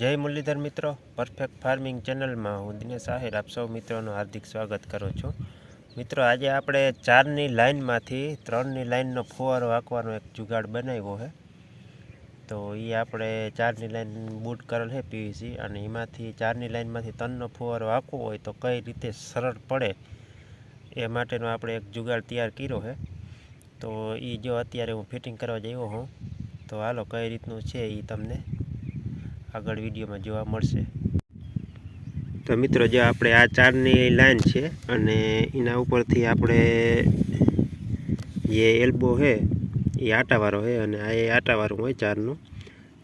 જય મુરલીધર મિત્રો perfect farming ચેનલમાં હું દિનેશ આહિર આપ સૌ મિત્રોનું હાર્દિક સ્વાગત કરું છું. મિત્રો, આજે આપણે ચારની લાઇનમાંથી ત્રણની લાઇનનો ફુવારો હાંકવાનો એક જુગાડ બનાવ્યો છે. તો એ આપણે ચારની લાઇન બૂટ કરેલ છે, પીવીસી, અને એમાંથી ચારની લાઇનમાંથી ત્રણનો ફુવારો હાંકવો હોય તો કઈ રીતે સરળ પડે એ માટેનો આપણે એક જુગાડ તૈયાર કર્યો છે. તો એ જો અત્યારે હું ફિટિંગ કરવા જયો હું, તો હાલો કઈ રીતનું છે એ તમને આગળ વિડીયોમાં જોવા મળશે. તો મિત્રો, જે આપણે આ ચારની લાઈન છે અને એના ઉપરથી આપણે જે એલ્બો છે એ આટાવાળો છે અને આ એ આટાવાળું હોય ચારનું.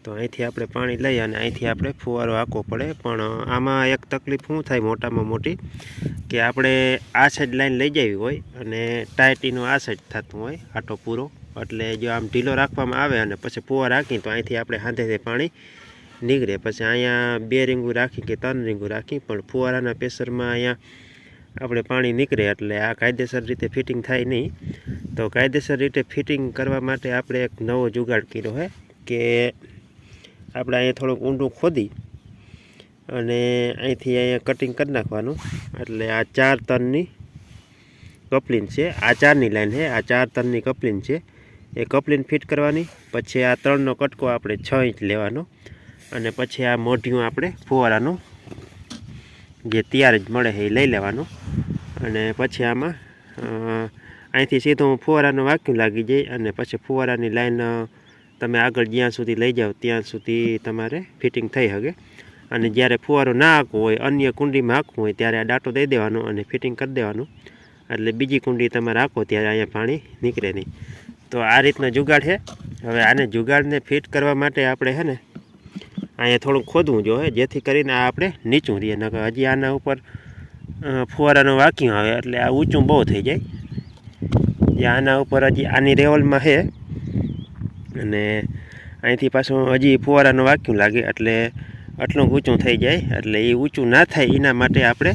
તો અહીંથી આપણે પાણી લઈ અને અહીંથી આપણે ફુવારો આંકવો પડે. પણ આમાં એક તકલીફ શું થાય મોટામાં મોટી? કે આપણે આ સાઈડ લાઈન લઈ જવી હોય અને ટાયટીનું આ સાઈડ થતું હોય, આટો પૂરો. એટલે જો આમ ઢીલો રાખવામાં આવે અને પછી ફુવાર રાખી તો અહીંથી આપણે હાથેથી પાણી નીકળે. પછી અહીંયા બે રીંગું રાખી કે ત્રણ રીંગું રાખી, પણ ફુવારાના પ્રેશરમાં અહીંયા આપણે પાણી નીકળે એટલે આ કાયદેસર રીતે ફિટિંગ થાય નહીં. તો કાયદેસર રીતે ફિટિંગ કરવા માટે આપણે એક નવો જુગાડ કર્યો હોય કે આપણે અહીંયા થોડુંક ઊંડું ખોદી અને અહીંથી અહીંયા કટિંગ કરી નાખવાનું. એટલે આ ચાર તનની કપલિન છે. આ ચારની લાઈન છે આ ચાર તનની કપલિન છે. એ કપલિન ફિટ કરવાની. પછી આ ત્રણનો કટકો આપણે છ ઇંચ લેવાનો. અને પછી આ મોઢિયું આપણે ફુવારાનું જે તૈયાર જ મળે છે એ લઈ લેવાનું. અને પછી આમાં અહીંથી સીધું ફુવારાનું વાક્યું લાગી જાય અને પછી ફુવારાની લાઈન તમે આગળ જ્યાં સુધી લઈ જાઓ ત્યાં સુધી તમારે ફિટિંગ થઈ શકે. અને જ્યારે ફુવારો ના હાંકવો હોય, અન્ય કુંડીમાં હાંકવું હોય ત્યારે આ ડાટો દઈ દેવાનો અને ફિટિંગ કરી દેવાનું. એટલે બીજી કુંડી તમારે રાખો ત્યારે અહીંયા પાણી નીકળે નહીં. તો આ રીતના જુગાડ છે. હવે આને જુગાડને ફિટ કરવા માટે આપણે છે ને અહીંયા થોડુંક ખોદવું જોઈએ જેથી કરીને આ આપણે નીચું રહીએ નકર હજી આના ઉપર ફુવારાનું વાક્યું આવે, એટલે આ ઊંચું બહુ થઈ જાય. જે આના ઉપર હજી આની રેવલમાં છે અને અહીંથી પાછું હજી ફુવારાનું વાક્યું લાગે, એટલે આટલું ઊંચું થઈ જાય, એટલે એ ઊંચું ના થાય, એના માટે આપણે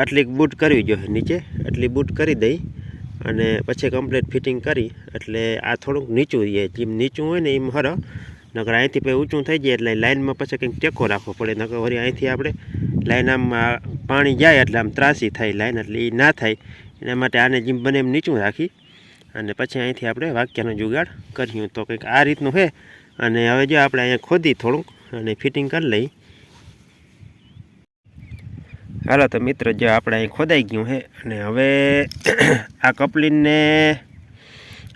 આટલી બૂટ કરવી જોઈએ નીચે, આટલી બૂટ કરી દઈ, અને પછી કમ્પ્લીટ ફિટિંગ કરી, એટલે આ થોડુંક નીચું રહીએ. જેમ નીચું હોય ને એમ હરો નકર અહીંથી પછી ઊંચું થઈ જાય એટલે લાઇનમાં પછી કંઈક ટેકો રાખવો પડે. નકર વળી અહીંથી આપણે લાઇન આમ પાણી જાય એટલે આમ ત્રાસી થાય લાઇન એટલે એ ના થાય. એના માટે આને જીમ બને એમ નીચું રાખી અને પછી અહીંથી આપણે વાક્યનો જુગાડ કર્યું તો કંઈક આ રીતનું છે અને હવે જો આપણે અહીંયા ખોદી થોડુંક અને ફિટિંગ કરી લઈ હાલો, તો મિત્ર, જો આપણે અહીં ખોદાઈ ગયું છે અને હવે આ કપલીનને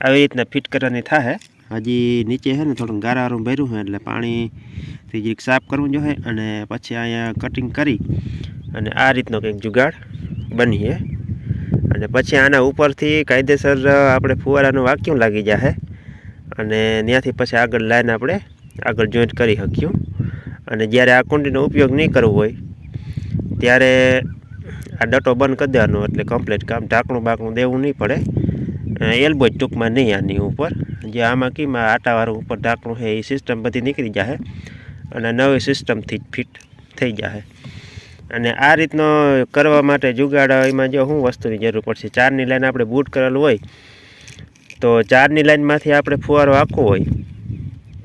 આવી રીતના ફિટ કરવાની થાય હજી નીચે છે ને થોડું ગારાવાળું ભર્યું છે એટલે પાણીથી જીરીક સાફ કરવું જોઈએ અને પછી અહીંયા કટિંગ કરી અને આ રીતનો કંઈક જુગાડ બનીએ. અને પછી આના ઉપરથી કાયદેસર આપણે ફુવારાનું વાક્યું લાગી જાય અને ત્યાંથી પછી આગળ લાઈન આપણે આગળ જોઈન્ટ કરી શક્યું અને જ્યારે આ કુંડીનો ઉપયોગ નહીં કરવો હોય, ત્યારે આ ડટો બંધ કરી દેવાનો એટલે કમ્પ્લીટ કામ ઢાંકણું બાકણું દેવું નહીં પડે. એલ્બો જ ટૂંકમાં નહીં આની ઉપર. જે આમાં કીમાં આટાવાળું ઉપર ઢાંકણું છે, એ સિસ્ટમ બધી નીકળી જાય અને નવી સિસ્ટમથી જ ફિટ થઈ જાય અને આ રીતનો કરવા માટે જુગાડ, એમાં જો શું વસ્તુની જરૂર પડશે? ચારની લાઈન આપણે બૂટ કરેલું હોય, તો ચારની લાઈનમાંથી આપણે ફુવારો આખો હોય,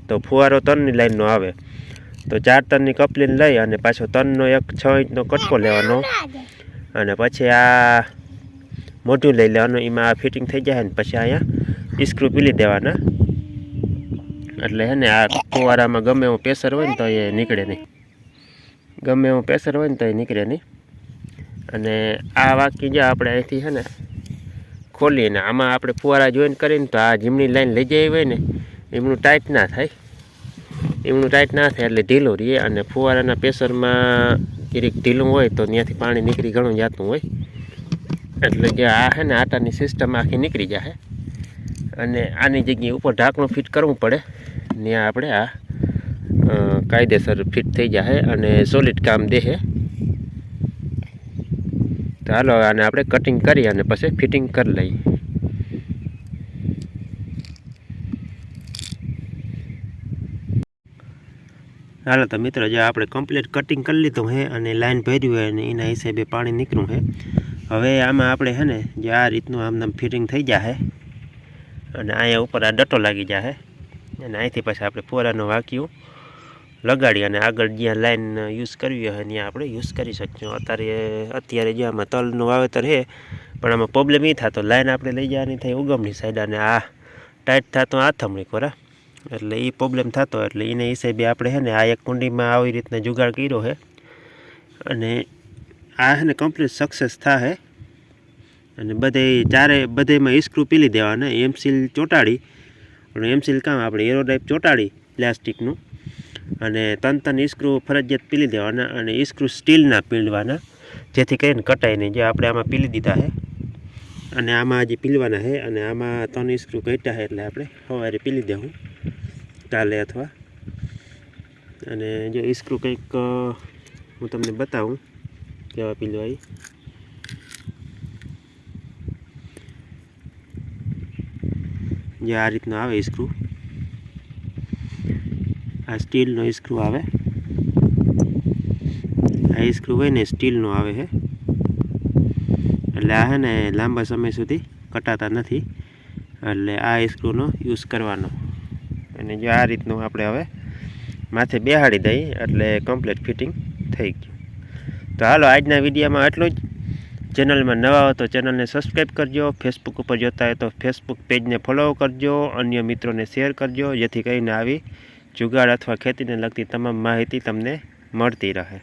તો ફુવારો ત્રણની લાઈનનો આવે. તો ચાર ટનની કપલીન લઈ અને પાછો તનનો એક છ ઇંચનો કટકો લેવાનો. અને પછી આ મોઢું લઈ લેવાનું, એમાં આ ફિટિંગ થઈ જાય ને પછી અહીંયા ઇસ્ક્રૂ પીલી દેવાના. એટલે હે ને આ ફુવારામાં ગમે એવું પ્રેશર હોય ને તો એ નીકળે નહીં. ગમે એવું પ્રેશર હોય ને તો એ નીકળે નહીં. અને આ વાકી જો આપણે અહીંથી છે ને ખોલીને આમાં આપણે ફુવારા જોઈન કરીને તો આ જીમની લાઈન લઈ જઈ હોય ને, એમનું ટાઈટ ના થાય. એમનું ટાઈટ ના થાય એટલે ઢીલું રહીએ અને ફુવારાના પ્રેશરમાં ક્યારેક ઢીલું હોય તો ત્યાંથી પાણી નીકળી ઘણું જતું હોય. એટલે કે આ છે ને આટાની સિસ્ટમ આખી નીકળી જાય અને આની જગ્યાએ ઉપર ઢાંકણું ફિટ કરવું પડે. ત્યાં આપણે આ કાયદેસર ફિટ થઈ જાય અને સોલિડ કામ દેહે તો હાલો આને આપણે કટિંગ કરી અને પછી ફિટિંગ કરી લઈએ. હાલો તો મિત્રો, જે આપણે કમ્પ્લીટ કટિંગ કરી લીધું છે અને લાઈન ભર્યું હોય અને એના હિસાબે પાણી નીકળ્યું છે હવે આમાં આપણે હે ને જે આ રીતનું આમ ફિટિંગ થઈ જાય અને અહીંયા ઉપર આ ડટો લાગી જાય અને અહીંથી પછી આપણે ફોરાનું વાક્યું લગાડી અને આગળ જ્યાં લાઈન યુઝ કરવી હોય ત્યાં આપણે યુઝ કરી શકીશું. અત્યારે અત્યારે જે આમાં તલનું વાવેતર છે, પણ આમાં પ્રોબ્લેમ એ થતો, લાઈન આપણે લઈ જવાની થઈ ઉગમની સાઈડ અને આ ટાઈટ થતો આથમણી કોરા એટલે એ પ્રોબ્લેમ થતો, એટલે એને હિસાબે આપણે છે ને આ એક કુંડીમાં આવી રીતના જુગાડ કર્યો છે. અને આ છે ને કમ્પ્લીટ સક્સેસ થાય અને બધે ચારે, બધેમાં ઇસ્ક્રૂ પીલી દેવાના. એમસીલ ચોંટાડી. પણ એમસીલ કામ આપણે એરોડાઇપ ચોંટાડી પ્લાસ્ટિકનું. અને તન તન ઇસ્ક્રૂ ફરજિયાત પીલી દેવાના અને ઇસ્ક્રૂ સ્ટીલના પીલવાના. જેથી કરીને કટાઈ નહીં જે આપણે આમાં પીલી દીધા છે અને આમાં હજી પીલવાના છે અને આમાં ત્રણ ઇસ્ક્રૂ ઘટ્યા છે એટલે આપણે સવારે પીલી દેવું. કાલે અથવા. અને જો ઇસ્ક્રૂ કંઈક હું તમને બતાવું. કેવા પીલવા એ જે આ રીતનો આવે સ્ક્રૂ આ સ્ટીલનો સ્ક્રૂ આવે આ સ્ક્રૂ હોય ને સ્ટીલનો આવે છે એટલે આ છે ને લાંબા સમય સુધી કટાતા નથી એટલે આ સ્ક્રૂનો યુઝ કરવાનો અને જો આ રીતનું આપણે હવે માથે બેહાડી દઈએ એટલે કમ્પ્લીટ ફિટિંગ થઈ ગયું તો હાલો, આજના વિડીયોમાં આટલું જ. ચેનલમાં નવા હો તો ચેનલને સબસ્ક્રાઈબ કરજો ફેસબુક ઉપર જોતા હોય તો ફેસબુક પેજને ફોલો કરજો, અન્ય મિત્રોને શેર કરજો, જેથી કરીને આવી જુગાડ અથવા ખેતીને લગતી તમામ માહિતી તમને મળતી રહે.